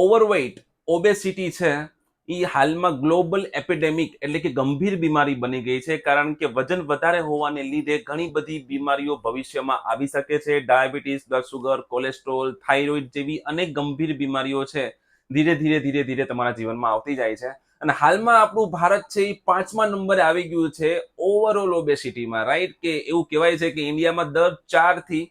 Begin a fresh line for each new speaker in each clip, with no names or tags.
Overweight obesity છે એ હાલમાં global epidemic એટલે કે ગંભીર બીમારી બની ગઈ છે, કારણ કે વજન વધારે હોવાને લીધે ઘણી બધી બીમારીઓ ભવિષ્યમાં આવી શકે છે. Diabetes blood sugar cholesterol thyroid જેવી અનેક ગંભીર બીમારીઓ છે, ધીરે ધીરે ધીરે ધીરે તમારા જીવનમાં આવતી જાય છે. અને હાલમાં આપણું ભારત છે એ પાંચમા નંબરે આવી ગયું છે ઓવરઓલ ઓબેસિટીમાં રાઈટ કે એવું કહેવાય છે કે ઇન્ડિયામાં દર ચારથી થી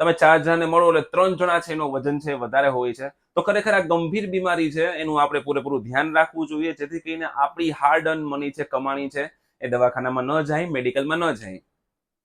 તમે ચાર જણાને મળો એટલે ત્રણ જણા છે એનું વજન છે વધારે હોય છે. તો ખરેખર આ ગંભીર બીમારી છે એનું આપણે પૂરેપૂરું ધ્યાન રાખવું જોઈએ. જેથી કરીને આપણી હાર્ડ અર્ન મની છે, કમાણી છે, એ દવાખાનામાં ન જાય મેડિકલમાં ન જાય.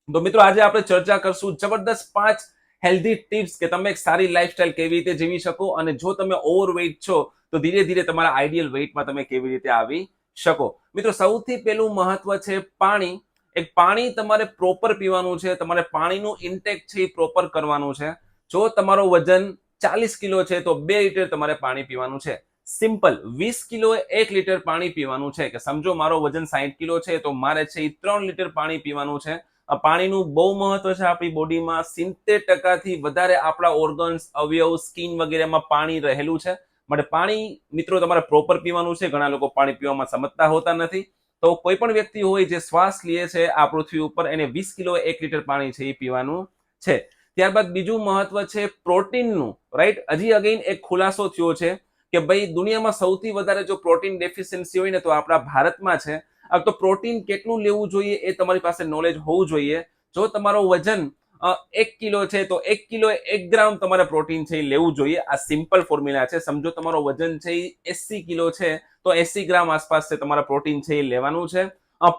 તો મિત્રો આજે આપણે ચર્ચા કરશું જબરદસ્ત પાંચ હેલ્ધી ટિપ્સ કે તમે એક સારી લાઈફસ્ટાઈલ કેવી રીતે જીવી શકો અને જો તમે ઓવરવેઇટ છો, તો ધીરે ધીરે તમારા આઈડિયલ વેઇટમાં તમે કેવી રીતે આવી શકો. મિત્રો સૌથી પહેલું મહત્વ છે પાણી. એક પાણી તમારે પ્રોપર પીવાનું છે, તમારે પાણીનું ઇન્ટેક છે એ પ્રોપર કરવાનું છે. જો તમારો વજન ચાલીસ કિલો છે, તો બે લીટર તમારે પાણી પીવાનું છે. સિમ્પલ, વીસ કિલો એક લીટર પાણી પીવાનું છે. કે સમજો મારો વજન સાહીઠ કિલો છે, તો મારે છે એ ત્રણ લીટર પાણી પીવાનું છે. આ પાણીનું બહુ મહત્વ છે આપણી બોડીમાં. સિત્તેર ટકાથી વધારે આપણા ઓર્ગન્સ અવયવ સ્કિન વગેરેમાં પાણી રહેલું છે. માટે પાણી મિત્રો તમારે પ્રોપર પીવાનું છે. ઘણા લોકો પાણી પીવામાં સમજતા હોતા નથી. તો કોઈ પણ વ્યક્તિ હોય જે શ્વાસ લે છે આ પૃથ્વી ઉપર, એને વીસ કિલો એક લીટર પાણી છે એ પીવાનું છે. ત્યારબાદ બીજું મહત્વ છે પ્રોટીનનું રાઈટ હજી અગેઇન એક ખુલાસો થયો છે કે ભાઈ દુનિયામાં સૌથી વધારે જો પ્રોટીન ડેફિશિયન્સી હોય ને તો આપણા ભારતમાં છે. તો પ્રોટીન કેટલું લેવું જોઈએ એ તમારી પાસે નોલેજ હોવું જોઈએ. જો તમારો વજન એક કિલો છે તો એક કિલો એક ગ્રામ તમારે પ્રોટીન છે એ લેવું જોઈએ. આ સિમ્પલ ફોર્મ્યુલા છે. સમજો તમારો વજન છે એ એસી કિલો છે તો એસી ગ્રામ આસપાસ છે તમારા પ્રોટીન છે એ લેવાનું છે.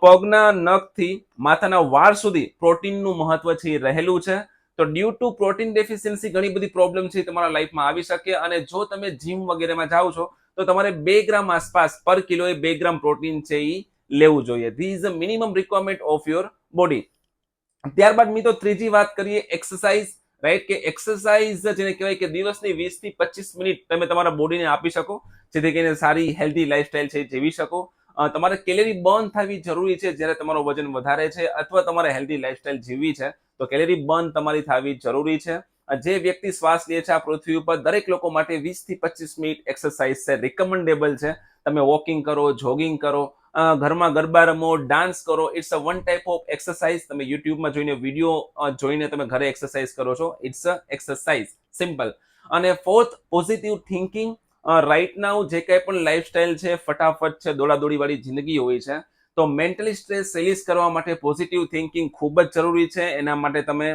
પગના નખથી માથાના વાળ સુધી પ્રોટીનનું મહત્વ છે એ રહેલું છે. તો ડ્યુ ટુ પ્રોટીન ડેફિશિયન્સી ઘણી બધી પ્રોબ્લેમ છે તમારા લાઈફમાં આવી શકે અને જો તમે જીમ વગેરેમાં જાઓ છો તો તમારે બે ગ્રામ આસપાસ પર કિલોએ બે ગ્રામ પ્રોટીન છે એ લેવું જોઈએ. These a minimum requirement of your body ત્યારબાદ મિત્રો ત્રીજી વાત કરીએ એક્સરસાઇઝ રાઈટ કે એક્સરસાઇઝ જેને કહેવાય કે દિવસની વીસથી પચીસ મિનિટ તમે તમારા બોડીને આપી શકો, જેથી કરીને સારી હેલ્ધી લાઈફસ્ટાઈલ છે જીવી શકો. તમારે કેલેરી બર્ન થવી જરૂરી છે જ્યારે તમારો વજન વધારે છે અથવા તમારે હેલ્ધી લાઈફસ્ટાઈલ જીવવી છે, તો કેલેરી બર્ન તમારી થવી જરૂરી છે. જે વ્યક્તિ શ્વાસ લે છે આ પૃથ્વી ઉપર, દરેક લોકો માટે વીસથી પચીસ મિનિટ એક્સરસાઇઝ છે રિકમેન્ડેબલ છે. તમે વોકિંગ કરો જોગિંગ કરો ઘરમાં ગરબા રમો ડાન્સ કરો it's a one type of exercise તમે યુટ્યુબમાં જોઈને વીડિયો જોઈને તમે ઘરે એક્સરસાઇઝ કરો છો. ઇટ્સ અ એક્સરસાઇઝ સિમ્પલ અને fourth positive thinking right now જે કંઈ પણ લાઈફસ્ટાઈલ છે, ફટાફટ છે દોડાદોડીવાળી જિંદગી હોય છે, તો મેન્ટલી સ્ટ્રેસ રિલીઝ કરવા માટે પોઝિટિવ થિંકિંગ ખૂબ જ જરૂરી છે. એના માટે તમે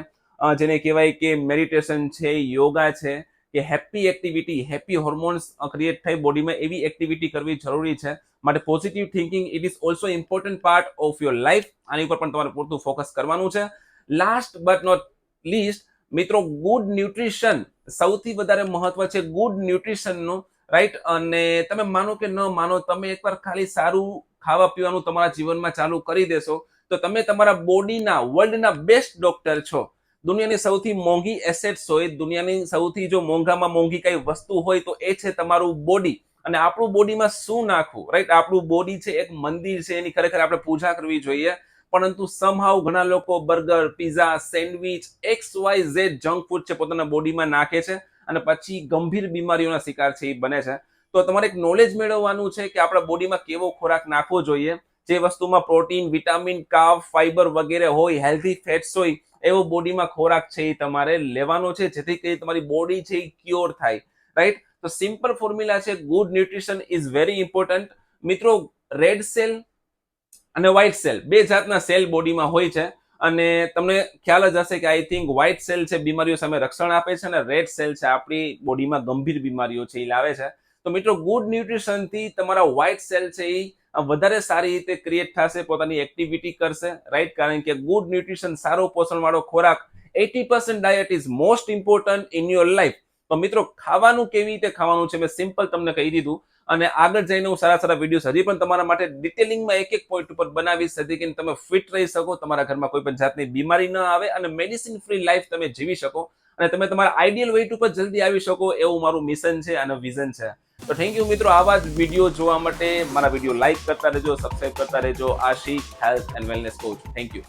જેને કહેવાય કે મેડિટેશન છે યોગા છે કે happy activity happy hormones create થઈ બોડીમાં એવી એક્ટિવિટી કરવી જરૂરી છે. માટે positive thinking it is also important part of your life આની ઉપર પણ તમારે પૂરતું ફોકસ કરવાનું છે. લાસ્ટ બટ નોટ લીસ્ટ મિત્રો ગુડ ન્યુટ્રિશન સૌથી વધારે મહત્વ છે ગુડ ન્યુટ્રિશનનું રાઈટ અને તમે માનો કે ન માનો, તમે એકવાર ખાલી સારું ખાવા પીવાનું તમારા જીવનમાં ચાલુ કરી દેશો, તો તમે તમારા બોડીના વર્લ્ડના બેસ્ટ ડોક્ટર છો. દુનિયાની સૌથી મોંઘી એસેટ્સ હોય, દુનિયાની સૌથી જો મોંઘામાં મોંઘી કઈ વસ્તુ હોય તો એ છે તમારું બોડી અને આપણું બોડીમાં શું નાખવું રાઈટ આપણું બોડી છે એક મંદિર છે, એની ખરેખર આપણે પૂજા કરવી જોઈએ. પરંતુ સમહાવ ઘણા લોકો burger pizza sandwich, X Y Z junk food છે પોતાના બોડીમાં નાખે છે અને પછી ગંભીર બીમારીઓના શિકાર છે એ બને છે. તો તમારે એક નોલેજ મેળવવાનું છે કે આપણા બોડીમાં કેવો ખોરાક નાખવો જોઈએ. જે વસ્તુમાં પ્રોટીન વિટામિન કાવ ફાઈબર વગેરે હોય હેલ્ધી ફેટ્સ હોય એવો બોડીમાં ખોરાક છે એ તમારે લેવાનો છે, જેથી કરી તમારી બોડી છે એ ક્યોર થાય રાઈટ તો સિમ્પલ ફોર્મ્યુલા છે good nutrition is very important મિત્રો રેડ સેલ અને વ્હાઇટ સેલ બે જાતના સેલ બોડીમાં હોય છે, અને તમને ખ્યાલ જ હશે કે આઈ થિંક વ્હાઇટ સેલ છે, બીમારીઓ સામે રક્ષણ આપે છે, અને રેડ સેલ છે, આપણી બોડીમાં ગંભીર બીમારીઓ છે, એ લાવે છે. તો મિત્રો ગુડ ન્યુટ્રિશનથી તમારા વ્હાઇટ સેલ છે એ વધારે સારી રીતે ક્રિએટ થશે, પોતાની એક્ટિવિટી કરશે રાઈટ કારણ કે ગુડ ન્યુટ્રિશન સારો પોષણવાળો ખોરાક eighty percent diet is most important in your life તો મિત્રો, ખાવાનું કેવી રીતે ખાવાનું છે, મેં સિમ્પલ તમને કહી દીધું. અને આગળ જઈને હું સારા સારા વીડિયો હજી પણ તમારા માટે ડિટેલિંગમાં એક એક પોઈન્ટ ઉપર બનાવીશ, જેથી કરીને તમે ફિટ રહી શકો, તમારા ઘરમાં કોઈ પણ જાતની બીમારી ન આવે અને મેડિસિન ફ્રી લાઈફ તમે જીવી શકો. અને તમે તમારા આઈડિયલ વેઇટ ઉપર જલ્દી આવી શકો એવું મારું મિશન છે અને વિઝન છે. તો થેન્ક યુ મિત્રો, આવા જ વીડિયો જોવા માટે મારા વીડિયો લાઈક કરતા રહેજો સબસ્ક્રાઇબ કરતા રહેજો. Ashiq health and wellness coach thank you